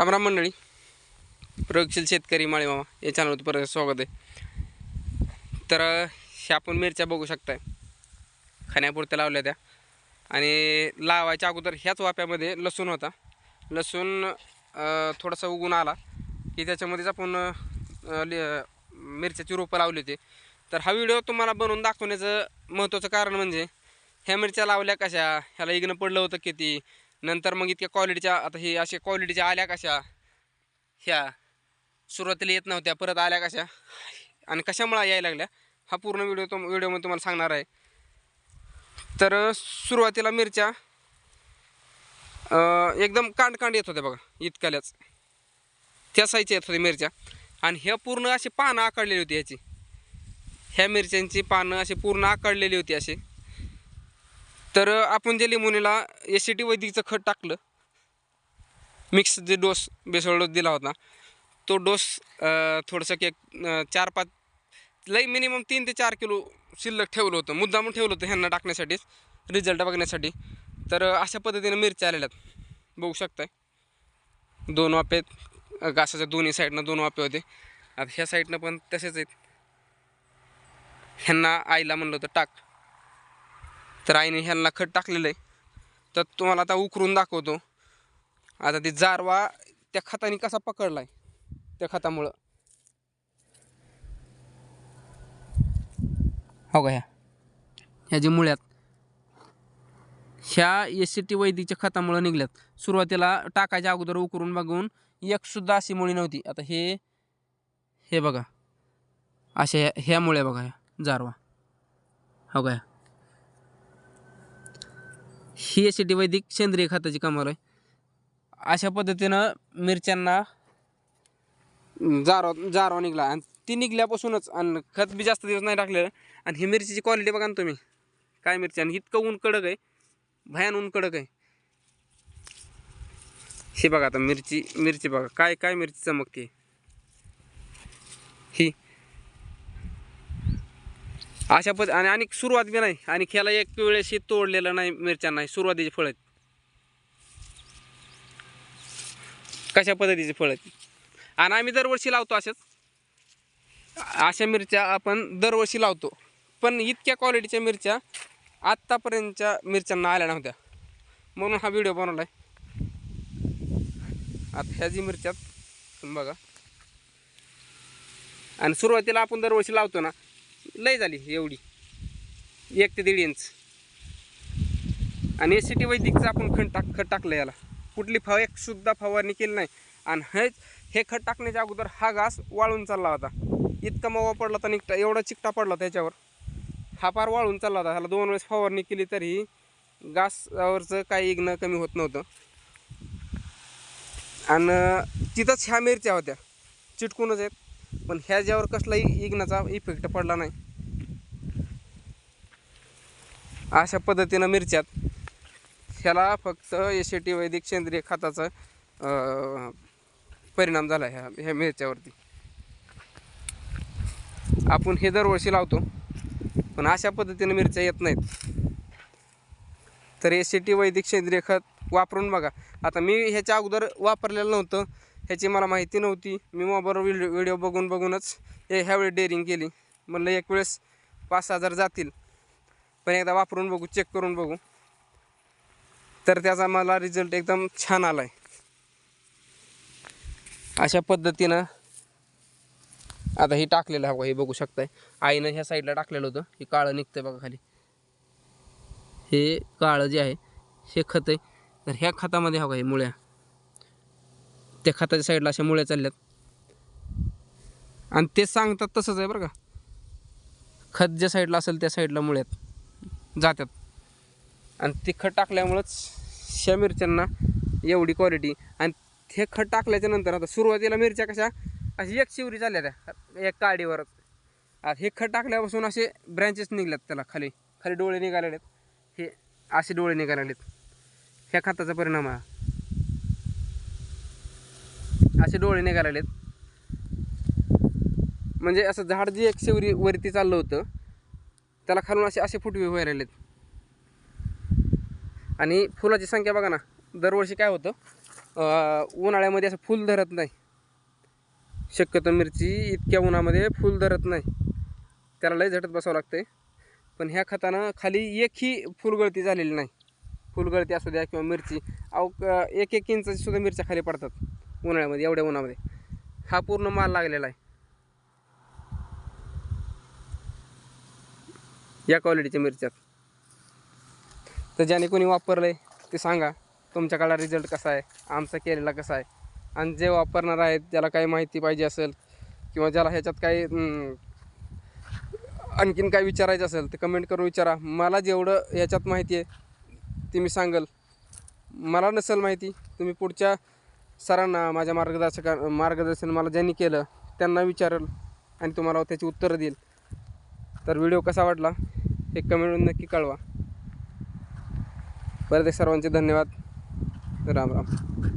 रामराम मंडळी. प्रयोगशील शेतकरी माळीमामा या चॅनलवरती परत स्वागत आहे. तर हे ह्या आपण मिरच्या बघू शकताय. खाण्यापुरत्या लावल्या त्या. आणि लावायच्या अगोदर ह्याच वाप्यामध्ये लसूण होता. लसूण थोडासा उगून आला की त्याच्यामध्येच आपण लि- मिरच्याची रोपं लावली होती. तर हा व्हिडिओ तुम्हाला बनवून दाखवण्याचं महत्त्वाचं कारण म्हणजे ह्या मिरच्या लावल्या कशा? ह्याला इग्न पडलं होतं किती? नंतर मग इतक्या क्वालिटीच्या आता हे अशा क्वालिटीच्या आल्या कशा? ह्या. सुरुवातीला येत नव्हत्या परत आल्या कशा? आणि कशामुळे यायला लागल्या? हा पूर्ण व्हिडिओ तुम व्हिडिओमध्ये तुम्हाला सांगणार आहे. तर सुरुवातीला मिरच्या एकदम कांड कांड येत होत्या बघा इतक्याल्याच त्या साईजच्या येत होत्या मिरच्या. आणि ह्या पूर्ण अशी पानं आकडलेली होती ह्याची. ह्या मिरच्यांची पानं अशी पूर्ण आकडलेली होती अशी. तर आपण जे लिंबोनीला एस सी टी वैदिकचं खत टाकलं. मिक्स जे डोस बेसळ डोस दिला होता तो डोस थोडंसं की एक चार पाच लई मिनिमम तीन ते चार किलो शिल्लक ठेवलं होतं. मुद्दामून ठेवलं होतं ह्यांना टाकण्यासाठीच रिझल्ट बघण्यासाठी. तर अशा पद्धतीने मिरच्या आलेल्या आहेत. बघू शकताय. दोन वापे घासाच्या दोन्ही साईडनं दोन वापे होते. आता ह्या साईडनं पण तसेच आहेत. ह्यांना आईला म्हणलं होतं टाक. तर आईने ह्यांना खत टाकलेलं आहे. तर तुम्हाला आता उकरून दाखवतो. आता ते जारवा त्या खताने कसा पकडला आहे त्या खतामुळं. हो का ह्या? ह्या जे मुळ्यात ह्या एस सी टी वैदिकच्या खतामुळं निघल्यात. सुरुवातीला टाकायच्या अगोदर उकरून बघून एकसुद्धा अशी मुळी नव्हती. आता हे हे बघा. अशा ह्या मुळ्या बघा ह्या जारवा. हो का ह्या? ही एस सी टी वैदिक सेंद्रिय खताची कमाल आहे. अशा पद्धतीनं मिरच्यांना जारवा जारवा निघला. आणि ती निघल्यापासूनच आणि खत बी जास्त दिवस नाही टाकलेलं. आणि ही मिरचीची क्वालिटी बघा ना तुम्ही. काय मिरची? आणि इतकं ऊन कडक आहे. भयान ऊन कडक आहे. हे बघा आता मिरची मिरची बघा. काय काय मिरची चमकते. ही. अशा पद आणि आणि सुरुवात बी नाही. आणि ह्याला एक वेळेस तोडलेलं नाही मिरच्या नाही. सुरुवातीची फळ आहेत. कशा पद्धतीची फळ आहेत? आणि आम्ही दरवर्षी लावतो अशाच. अशा मिरच्या आपण दरवर्षी लावतो. पण इतक्या क्वालिटीच्या मिरच्या आत्तापर्यंतच्या मिरच्यांना आल्या नव्हत्या. म्हणून हा व्हिडिओ बनवला आहे आता ह्या जी मिरच्यात बघा. आणि सुरुवातीला आपण दरवर्षी लावतो ना लय झाली एवढी. एक ते दीड इंच आणि एस सी टी वैदिकचं आपण खण टाक खत टाकलं याला. कुठली फव एक सुद्धा फवारणी केली नाही. आणि हे हे खत टाकण्याच्या अगोदर हा घास वाळून चालला होता. इतका मवा पडला होता निकटा एवढा चिकटा पडला त्याच्यावर हा पार वाळून चालला होता. ह्याला दोन वेळेस फवारणी केली तरी घासावरचं काही इग्न कमी होत नव्हतं. आणि तिथंच ह्या मिरच्या होत्या. चिटकूनच आहेत. पण ह्याच्यावर कसलाही इग्नाचा इफेक्ट पडला नाही. अशा पद्धतीनं मिरच्यात ह्याला फक्त एस टी वैदिक सेंद्रिय खताचा परिणाम झाला ह्या ह्या मिरच्यावरती. आपण हे दरवर्षी लावतो पण अशा पद्धतीनं मिरच्या येत नाहीत. तर एस सी टी वैदिक सेंद्रिय खत वापरून बघा. आता मी ह्याच्या अगोदर वापरलेलं नव्हतं ह्याची मला माहिती नव्हती. मी मोबाईलवर व्हिडिओ व्हिडिओ बघून बघूनच हे ह्यावेळी डेअरिंग केली. म्हणलं एक वेळेस पाच हजार जातील. पण एकदा वापरून बघू चेक करून बघू. तर त्याचा मला रिझल्ट एकदम छान आला आहे अशा पद्धतीनं आता हे टाकलेलं हवं हे बघू शकताय. आईनं ह्या साईडला टाकलेलं होतं. हे काळं निघतंय बघा खाली. हे काळं जे आहे हे खत आहे. तर ह्या खतामध्ये हवं हे मुळ्या. त्या खताच्या साईडला अशा मुळ्या चालल्यात. आणि ते सांगतात तसंच आहे बरं का. खत ज्या साईडला असेल त्या साईडला मुळ्यात जातात आणि ते खत टाकल्यामुळंच शा मिरच्यांना एवढी क्वालिटी आणि हे खत टाकल्याच्या नंतर आता सुरुवातीला मिरच्या कशा अशी एक शिवरी झाल्या त्या एक काडीवरच. हे खत टाकल्यापासून असे ब्रँचेस निघल्यात त्याला खाली. खाली डोळे निघालेले आहेत. हे असे डोळे निघालेले आहेत. ह्या खताचा परिणाम हा. असे डोळे निघालेले आहेत म्हणजे असं झाड जे एक शिवरी वरती चाललं होतं त्याला खालून असे असे फुटवे व्हायला लागलेत आणि फुलाची संख्या बघा ना दरवर्षी काय होतं? उन्हाळ्यामध्ये असं फुल धरत नाही. शक्यतो मिरची इतक्या उन्हामध्ये फुल धरत नाही. त्याला लय झटत बसावं लागते पण ह्या खतानं खाली एकही फुलगळती झालेली नाही. फुलगळती असू द्या किंवा मिरची अव एक एक इंच सुद्धा मिरच्या खाली पडतात. उन्हाळ्यामध्ये एवढ्या उन्हामध्ये. हा पूर्ण माल लागलेला आहे. या क्वालिटीच्या मिरच्यात. तर ज्याने कोणी वापरलं आहे ते सांगा. तुमच्याकडला रिझल्ट कसा आहे? आमचा केलेला कसा आहे? आणि जे वापरणार आहेत ज्याला काही माहिती पाहिजे असेल किंवा ज्याला ह्याच्यात काही आणखीन काय विचारायचं असेल तर कमेंट करून विचारा. मला जेवढं ह्याच्यात माहिती आहे ते मी सांगेल. मला नसेल माहिती तुम्ही पुढच्या सरांना माझ्या मार्गदर्शका मार्गदर्शन मला ज्यांनी केलं त्यांना विचारेल आणि तुम्हाला त्याची उत्तरं देईल. तर व्हिडिओ कसा वाटला हे कमेंटमध्ये नक्की कळवा. परत ते सर्वांचे धन्यवाद. राम राम.